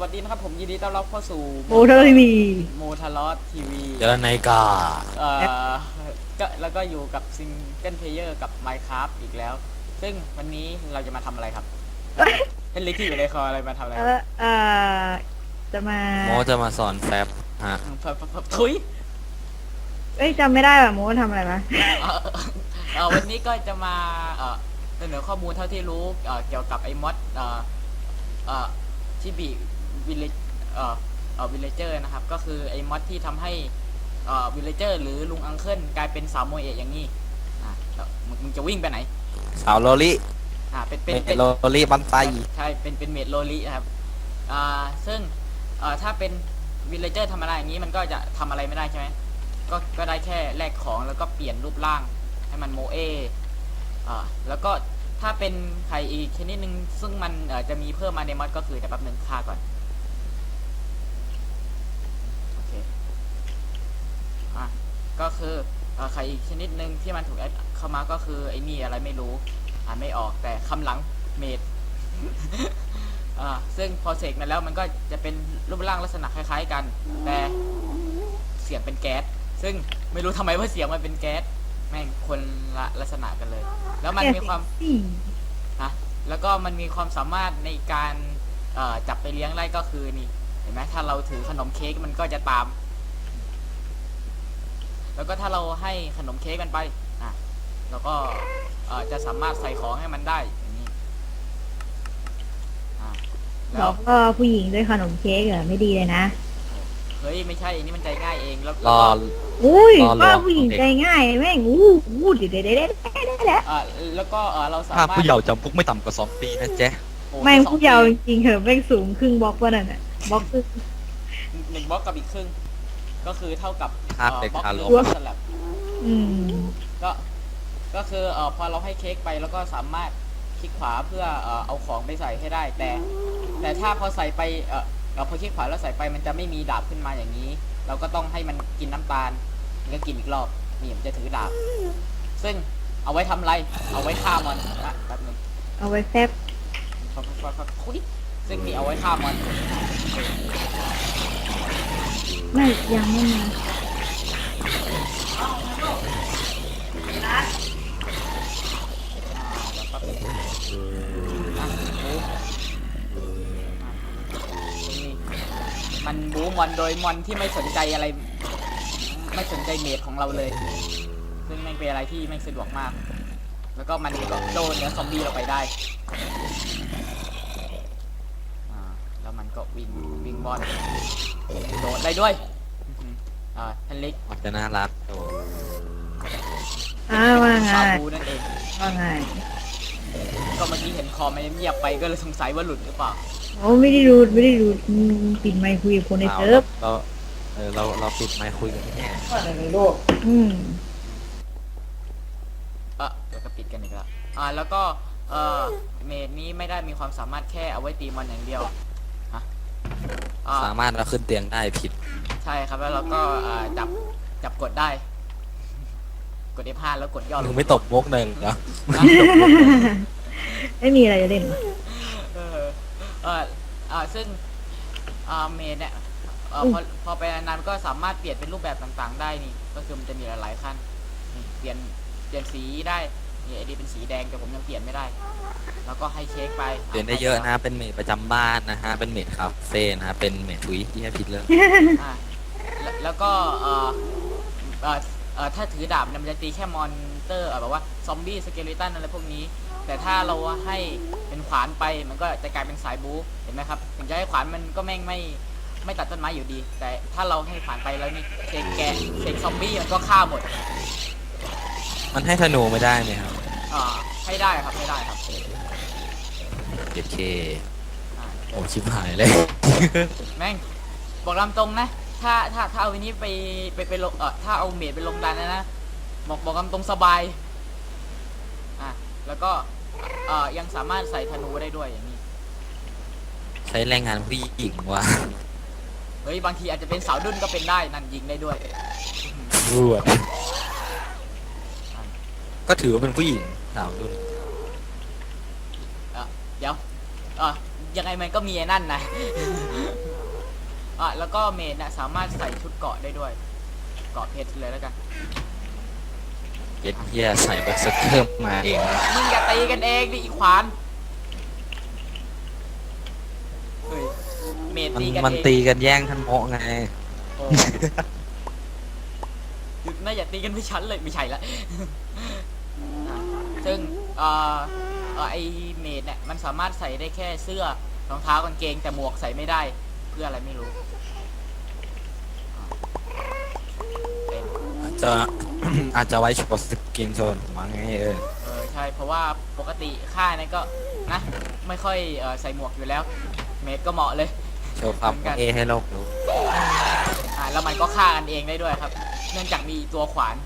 วัสดีนะครับผมยินดีต้อนรับเข้าสู่โมเทอร์ทีวี โมทารอสทีวีเจอในกาเอ่อก็แล้วก็อยู่กับซิงเกิลเพลเยอร์กับ Minecraft อีกแล้ว ซึ่งวันนี้เราจะมาทำอะไรครับเป็นลิที่อยู่ในคออะไรมาทำอะไรเออเอ่อจะมาโมจะมาสอนแฟบฮะ เพิ่มเพิ่มเพิ่มทุยเอ้ยจำไม่ได้ว่ะโมทำอะไรมาเอ่อเอ่อวันนี้ก็จะมาเอ่อเสนอข้อมูลเท่าที่รู้เอ่อเกี่ยวกับไอ้มอดเอ่อเอ่อชิบิ วิลเลเอ่อเอ่อวิลเลเจอร์นะครับ ก็คือไอ้มอดที่ทำให้เอ่อวิลเลเจอร์หรือลุงอังเคิลกลายเป็นสาวโมเอะอย่างนี้อะแล้วมึงมึงจะวิ่งไปไหนสาวโลลิอ่าเป็นเป็เป็นนเป็นโลลิบันไตใช่ เป็น เป็นเมดโลลิครับ อ่า ซึ่งเอ่อถ้าเป็นวิลเลเจอร์ธรรมดาอย่างนี้มันก็จะทำอะไรไม่ได้ใช่ไหม ก็ ก็ได้แค่แลกของแล้วก็เปลี่ยนรูปร่างให้มันโมเออ่า แล้วก็ถ้าเป็นไข่อีกชนิดหนึ่งซึ่งมันเอ่อจะมีเพิ่มมาในมอดก็คือแต่แป๊บหนึงค่าก่อนโอเคอะก็ คือเอ่อไข่อีกชนิดหนึ่งที่มันถูกแอดเข้ามาก็คือไอ้นี่อะไรไม่รู้อ่านไม่ออกแต่คำหลังเมดอ่าซึ่งพอเสกมาแล้วมันก็จะเป็นรูปร่างลักษณะคล้ายๆกัน แต่เสียงเป็นแก๊สซึ่งไม่รู้ทำไมว่าเสียงมันเป็นแก๊สแม่งคนละลักษณะกันเลย แล้วมันมีความสี่นะแล้วก็มันมีความสามารถในการเอ่อจับไปเลี้ยงได้ก็คือนี่เห็นไหมถ้าเราถือขนมเค้กมันก็จะตาม แล้วก็ถ้าเราให้ขนมเค้กมันไปอะเราก็เอ่อจะสามารถใส่ของให้มันได้อย่างนี้อะแล้แล้ววก็ผู้หญิงด้วยขนมเค้กอะไม่ดีเลยนะ เฮ้ยไม่ใช่อันนี้มันใจง่ายเองแล้วรแล้วอก็อุ้ยรอรอ ว่าผู้หญิงใจง่ายแม่งอู้อู้เด็ดเด็ดเด็ดเด็ดเด็ดอ่าแล้วก็เออเราสาถ้ามารถผู้เยาว์จำคุกไม่ต่ำกว่าสองปีนะเจ๊โอ้แม่งสอผู้เยาว์ปีจริงๆเหอะแม่งสูงครึ่งบล็อกว่านั่นน่ะบล็อกครึ่งหนึ่งบล็อกกับอีกครึ่ง ก็คือเท่ากับภาพเด็กบล็อกทาหรนึ่กงบล็อกสลับอืม ก็ก็คือเออพอเราให้เค้กไปแล้วก็สามารถคลิกขวาเพื่อเออเอาของไปใส่ให้ได้ แต่ แต่ถ้าพอใส่ไปเออเออพอคลิกขวาแล้วใส่ไปมันจะไม่มีดาบขึ้นมาอย่างนี้ เราก็ต้องให้มันกินน้ำตาลมันก็กินอีกรอบนี่มันจะถือดาบ ซึ่งเอาไว้ทำอะไร เอาไว้ฆ่ามอนนะแป๊บนึง เอาไว้แฟบฟักฟักฟักฟักคุยซึ่งมีเอาไว้ฆ่ามอน ไม่ยังไม่มามันบูมอนโดยมอนที่ไม่สนใจอะไร ไม่สนใจเมดของเราเลย ซึ่งไม่งเป็นอะไรที่ไม่สะดวกมาก แล้วก็มันก็โดนเนื้อซอมบี้เราไปได้อ่าแล้ วมันก็วิ่งวิ่งบอลโดดได้ด้วยอื้อหืออ่าทันเล็กมันจะน่ารักโอ้อ้าวว่าไงซาบูนั่นเอง ว่าไง ก็เมื่อกี้เห็นคอมันเงียบไปก็เลยสงสัยว่าหลุดหรือเปล่าโอ้ไม่ได้ดูไม่ได้ดูอืมปิดไมค์คุยกับคนในเอาเซิร์ฟเราเออเราเราปิดไมค์คุยกันแน่อืมเออเดี๋ยวก็ปิดกันอีกแล้วอ่าแล้วก็เออเมดนี้ไม่ได้มีความสามารถแค่เอาไว้ตีมันอย่างเดียวฮะ อ่าสามารถเราขึ้นเตียงได้ผิด ใช่ครับแล้วเราก็อ่าจับจับกดได้ กด F5 แล้วกดย่อลมึงงไม่ตบมุกหนึ่งเหรอนะไม่มีอะไรจะเล่นเออเอออ่าซึ่งอ่าเมดเนี่ยเอ่อพอพอไปนานๆก็สามารถเปลี่ยนเป็นรูปแบบต่างๆ ได้นี่ ก็คือมันจะมีหลายๆขั้นนี่เปลี่ยนเปลี่ยนสีได้ นี่ไอ้นี่เป็นสีแดงแต่ผมยังเปลี่ยนไม่ได้ แล้วก็ให้เช็คไปเปลี่ยนได้เยอะนะ เป็นเมดประจำบ้านนะฮะ เป็นเมดคาเฟ่นะฮะ เป็นเมดทวิที่ให้ผิดเลยอะแล้วแล้วก็เอ่อเอ่อเอ่อถ้าถือดาบเนี่ยมันจะตีแค่มอนเตอร์เอ่อแบบว่าซอมบี้สเกลิตันอะไรพวกนี้ แต่ถ้าเราให้เป็นขวานไปมันก็จะกลายเป็นสายบู๊เห็นไหมครับถึงจะให้ขวานมันก็แม่งไม่ไม่ตัดต้นไม้อยู่ดี แต่ถ้าเราให้ขวานไปแล้วนี่เสกแกะเสกซอมบี้มันก็ฆ่าหมด มันให้ธนูไม่ได้ไหมครับ อ่าให้ได้ครับให้ได้ครับเจ็ดเคอ่าโอ้ชิบหายเลย แม่งบอกลำตรงนะ ถ้าถ้าถ้าเอาอันนี้ไปไปไปลงเออถ้าเอาเมดไปลงดันนะนะบอกบอกลำตรงสบายอะแล้วก็เอ่อยังสามารถใส่ธนูได้ด้วยอย่างนี้ ใช้แรงงานผู้หญิงว่ะเฮ้ยบางทีอาจจะเป็นสาวดุนก็เป็นได้นั่นยิงได้ด้วยรวด ก็ถือว่าเป็นผู้หญิงสาวดุนเอ่อเดี๋ยวเออยังไงมันก็มีไอ้นั่นนะ อะแล้วก็เมดนะสามารถใส่ชุดเกราะได้ด้วย เกราะเพชรเลยแล้วกัน เย็ดเฮียใส่เบอร์เซอร์เกอร์มาเองนะมึงอย่าตีกันเองดิอีขวานเฮ้ยเมดมันตีกันมันเองตีกันแย่งท่านโมะไง โอ้หยุดนะอย่าตีกันไม่ชั้นเลยไม่ใช่ละอะ ซึ่งเอ่อเอ่อไอเมดเนี่ยมันสามารถใส่ได้แค่เสื้อรองเท้ากางเกงแต่หมวกใส่ไม่ได้เพื่ออะไรไม่รู้อะเป็นอาจจะ อาจจะไว้โชว์สกินโซนมั้งไงเออเออใช่เพราะว่าปกติค่ายนั้นก็นะไม่ค่อยเออใส่หมวกอยู่แล้ว เมดก็เหมาะเลย โชว์ความเอให้โลกดูอ่าแล้วมันก็ฆ่ากันเองได้ด้วยครับ เนื่องจากมีตัวขวาน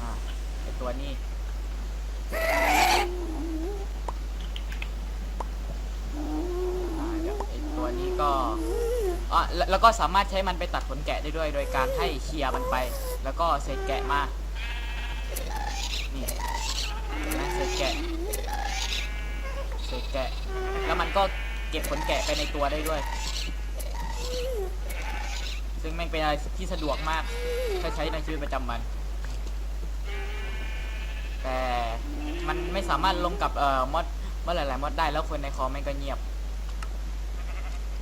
อ่าไอ ตัวนี้อ๋อตัวนี้ก็อะแล้วก็สามารถใช้มันไปตัดขนแกะได้ด้วย โดยการให้เคียร์มันไป แล้วก็เศษแกะมานี่เห็นไหมเศษแกะเศษแกะ แล้วมันก็เก็บขนแกะไปในตัวได้ด้วย ซึ่งแม่งเป็นอะไรที่สะดวกมากถ้าใช้ในชีวิตประจำวัน แต่มันไม่สามารถลงกับเอ่อมอดมอดหลายๆมอดได้แล้วคนในคอแม่งก็เงียบ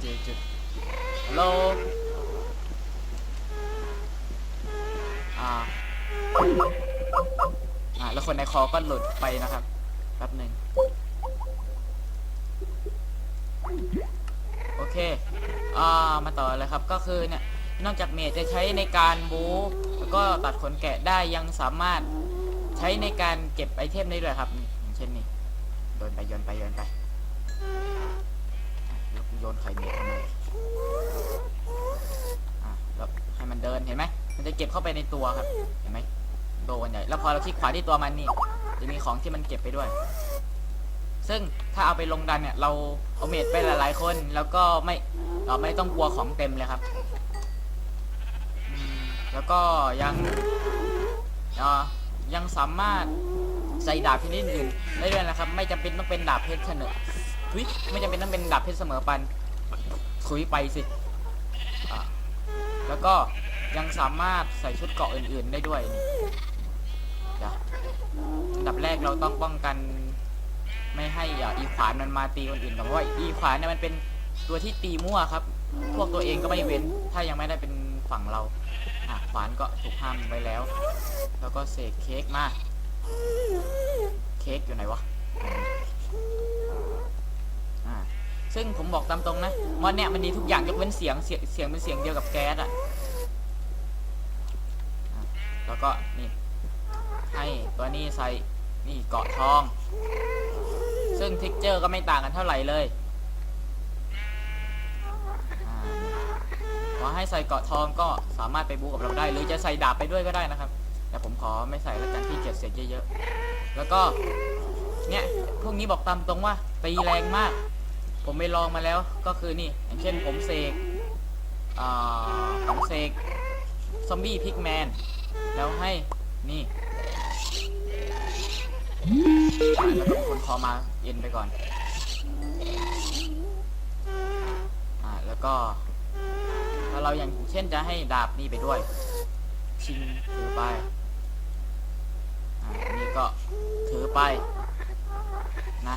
จุดจุดฮัลโหลอ่าอ่าแล้วคนในคอก็หลุดไปนะครับแป๊บหนึ่งโอเคอ่ามาต่อเลยครับก็คือเนี่ยนอกจากเมจจะใช้ในการบู๊แล้วก็ตัดขนแกะได้ยังสามารถ ใช้ในการเก็บไอเทมได้ด้วยครับนี่อย่างเช่นนี่โยนไปโยนไปโยนไปแล้วโยนไข่เมจทำไมอะแล้วให้มันเดินเห็นไหมมันจะเก็บเข้าไปในตัวครับเห็นไหมโดนใหญ่แล้วพอเราคลิกขวาที่ตัวมันนี่จะมีของที่มันเก็บไปด้วย ซึ่งถ้าเอาไปลงดันเนี่ย เราเอาเมดไปหลายๆคนแล้วก็ไม่เราไม่ต้องกลัวของเต็มเลยครับ แล้วก็ยังอ่อ ยังสามารถใส่ดาบชนิดอื่นได้ด้วยนะครับ ไม่จำเป็นต้องเป็นดาบเพชรเสนอทุยไม่จำเป็นต้องเป็นดาบเพชรเสมอปันคุยไปสิแล้วก็ยังสามารถใส่ชุดเกราะอื่น ๆ ได้ด้วยนี่อันดับแรกเราต้องป้องกันไม่ให้อีขวานมันมาตีคนอื่นก่อนเพราะว่าอีขวานเนี่ยมันเป็นตัวที่ตีมั่วครับ พวกตัวเองก็ไม่เว้น ถ้ายังไม่ได้เป็นฝั่งเรา อะขวานก็ถูกห้ามไว้แล้ว แล้วก็เสกเค้กมา เค้กอยู่ไหนวะอ่าซึ่งผมบอกตามตรงนะมอนเนี่ยมันดีทุกอย่างยกเว้นเสียงเสียงเสียงเป็นเสียงเดียวกับแก๊สออะแล้วก็นี่ให้ตัวนี้ใส่นี่เกาะทอง ซึ่งทิกเจอร์ก็ไม่ต่างกันเท่าไหร่เลยอ่า ขอให้ใส่เกาะทองก็สามารถไปบูกับเราได้ หรือจะใส่ดาบไปด้วยก็ได้นะครับ แต่ผมขอไม่ใส่แล้วกันที่เกียจเสียเยอะๆแล้วก็เนี่ยพวกนี้บอกตามตรงว่าตีแรงมาก ผมไปลองมาแล้วก็คือนี่ อย่างเช่นผมเสกอ่าผมเสกซอมบี้พิกแมนแล้วให้นี่แล้วก็คนคอมาเย็นไปก่อน อ่า แล้วก็ ถ้าเราอย่างเช่นจะให้ดาบนี่ไปด้วย ชิงถือไปอ่าอันนี่ก็ถือไปนะ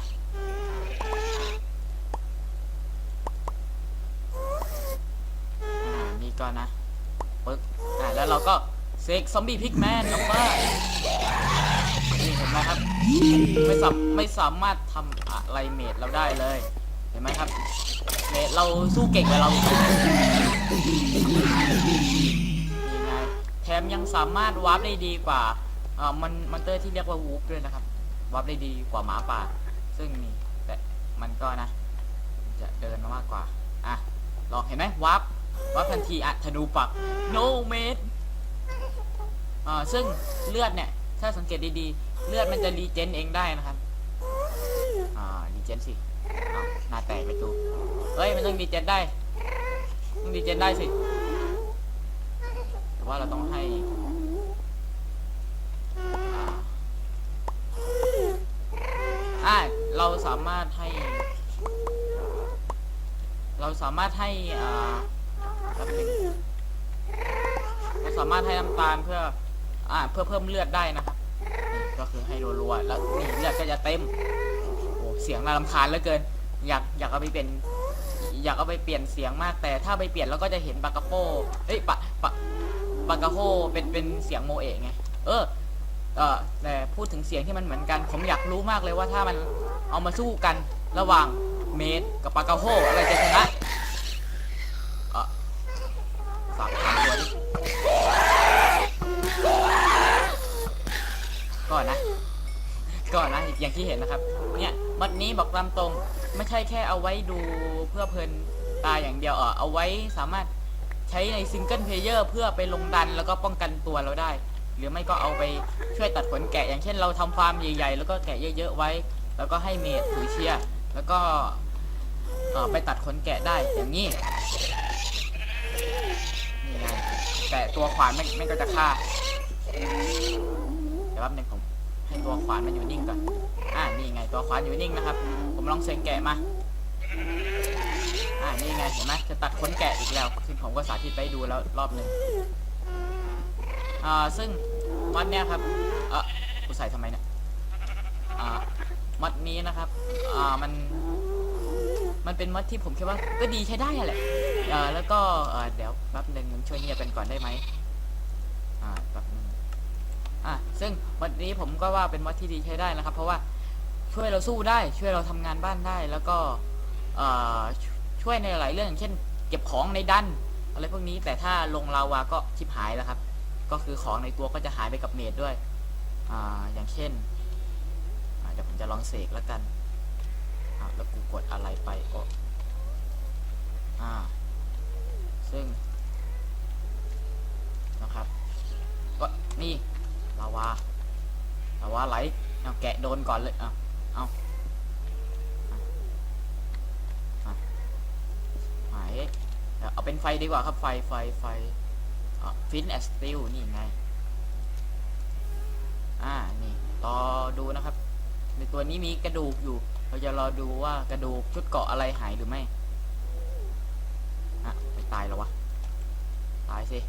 อ่านี่ก็นะปึ๊กอ่าแล้วเราก็เสกซอมบี้พิกแมนออกมานี่เห็นไหมครับ ไม่สามไม่สามารถทำอะไรเมดเราได้เลย ห็นไหมครับเมดเราสู้เก่งกว่าเราอีกนี่ไงแถมยังสามารถวาร์ปได้ดีกว่าอ่ามันมันเตอร์ที่เรียกว่าวูฟด้วยนะครับวาร์ปได้ดีกว่าหมาป่า ซึ่งนี่แต่มันก็นะ จะเดินมามากกว่าอะลองเห็นไหมวาร์ปวาร์ปทันทีอะธนูปัก no mate อ่าซึ่งเลือดเนี่ย ถ้าสังเกตดีๆ เลือดมันจะรีเจนเองได้นะครับ อ่ารีเจนสิ หน้าแตกไปตูเฮ้ยมันต้องรีเจนได้ต้องรีเจนได้สิแต่ว่าเราต้องให้อ่าสามารถให้ เราสามารถให้อ่าเราสามารถให้น้ำตาลเพื่ออ่าเพื่อเพิ่มเลือดได้นะครับก็คือให้รัวๆแล้วนี่เลือดก็จะเต็มโอ้เสียงน่ารำคาญเหลือเกิน อยากอยากเอาไปเป็น อยากเอาไปเปลี่ยนเสียงมากแต่ถ้าไปเปลี่ยนแล้วก็จะเห็นปากกาโปเอ้ยปะปะปากกาโฮเป็นเป็นเสียงโมเอะไงเออเออแต่พูดถึงเสียงที่มันเหมือนกัน ผมอยากรู้มากเลยว่าถ้ามันเอามาสู้กันระหว่างเมดกับปากกาโฮอะไรจะชนะ อย่างที่เห็นนะครับ เนี่ยมัดนี้บอกตามตรงไม่ใช่แค่เอาไว้ดูเพื่อเพลินตาอย่างเดียวเออเอาไว้สามารถใช้ในซิงเกิลเพลเยอร์เพื่อไปลงดันแล้วก็ป้องกันตัวเราได้ หรือไม่ก็เอาไปช่วยตัดขนแกะ อย่างเช่นเราทำฟาร์มใหญ่ๆ แล้วก็แกะเยอะๆไว้ แล้วก็ให้เมดถือเชียร์แล้วก็เอ่อไปตัดขนแกะได้อย่างนี้นี่ไงแต่ตัวขวานไม่ไม่ก็จะฆ่าเดี๋ยวแป๊บนึงผมให้ตัวขวานมันอยู่นิ่งก่อน ตัวขวานอยู่นิ่งนะครับ ผมลองเซ็งแกะมา อ่านี่ไงเห็นไหมจะตัดขนแกะอีกแล้วซึ่งผมก็สาธิตไปดูแล้วรอบหนึ่งอ่าซึ่งมัดเนี้ยครับเออกูใส่ทำไมเนี่ยอ่ามัดนี้นะครับอ่ามันมันเป็นมัดที่ผมคิดว่าก็ดีใช้ได้อะแหละเอ่าแล้วก็เออเดี๋ยวแป๊บหนึ่งมึงช่วยเงียบเป็นก่อนได้ไหมอ่าแป๊บหนึงอ่าซึ่งมัดนี้ผมก็ว่าเป็นมัดที่ดีใช้ได้นะครับ เพราะว่า ช่วยเราสู้ได้ ช่วยเราทำงานบ้านได้ แล้วก็เอ่อช่วยในหลายเรื่องเช่น เก็บของในดันอะไรพวกนี้แต่ถ้าลงลาวาก็ชิบหายแล้วครับ ก็คือของในตัวก็จะหายไปกับเมดด้วยอ่าอย่างเช่นเดี๋ยวผมจะลองเสกแล้วกันอ่าแล้วกูกดอะไรไปก็อ่า ซึ่งนะครับ ก็นี่ลาวาลาวาไหลเอาแกะโดนก่อนเลยเอา เอาอะหายเอาเป็นไฟดีกว่าครับไฟไฟไฟฟินแอสติลนี่ไง อ่า นี่รอดูนะครับ ในตัวนี้มีกระดูกอยู่ เราจะรอดูว่ากระดูกชุดเกาะอะไรหายหรือไม่อะไม่ตายแล้ววะ ตายสิ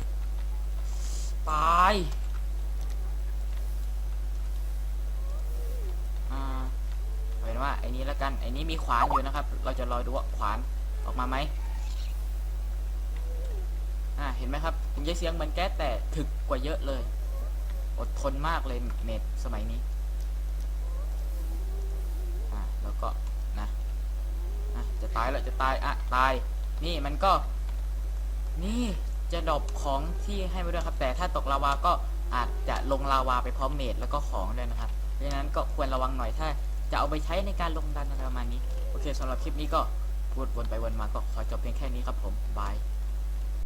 ตาย อ่าเอาเป็น ว่าไอ้นี้แล้วกันไอ้นี้มีขวานอยู่นะครับ เราจะรอดูว่าขวานออกมาไหมอ่าเห็นไหมครับถึงจะเสียงมือนแก๊สแต่ถึกกว่าเยอะเลย อดทนมากเลยเมดสมัยนี้อ่าแล้วก็นะอะจะตายแล้วจะตายอะตาย นี่มันก็ นี่จะดรอปของที่ให้มาด้วยครับ แต่ถ้าตกลาวาก็อาจจะลงลาวาไปพร้อมเมดแล้วก็ของด้วยนะครับ เพราะฉะนั้นก็ควรระวังหน่อยถ้า จะเอาไปใช้ในการลงดันอะไรประมาณนี้ โอเคสำหรับคลิปนี้ก็พูดวนไปวนมาก็ขอจบเพียงแค่นี้ครับผมบาย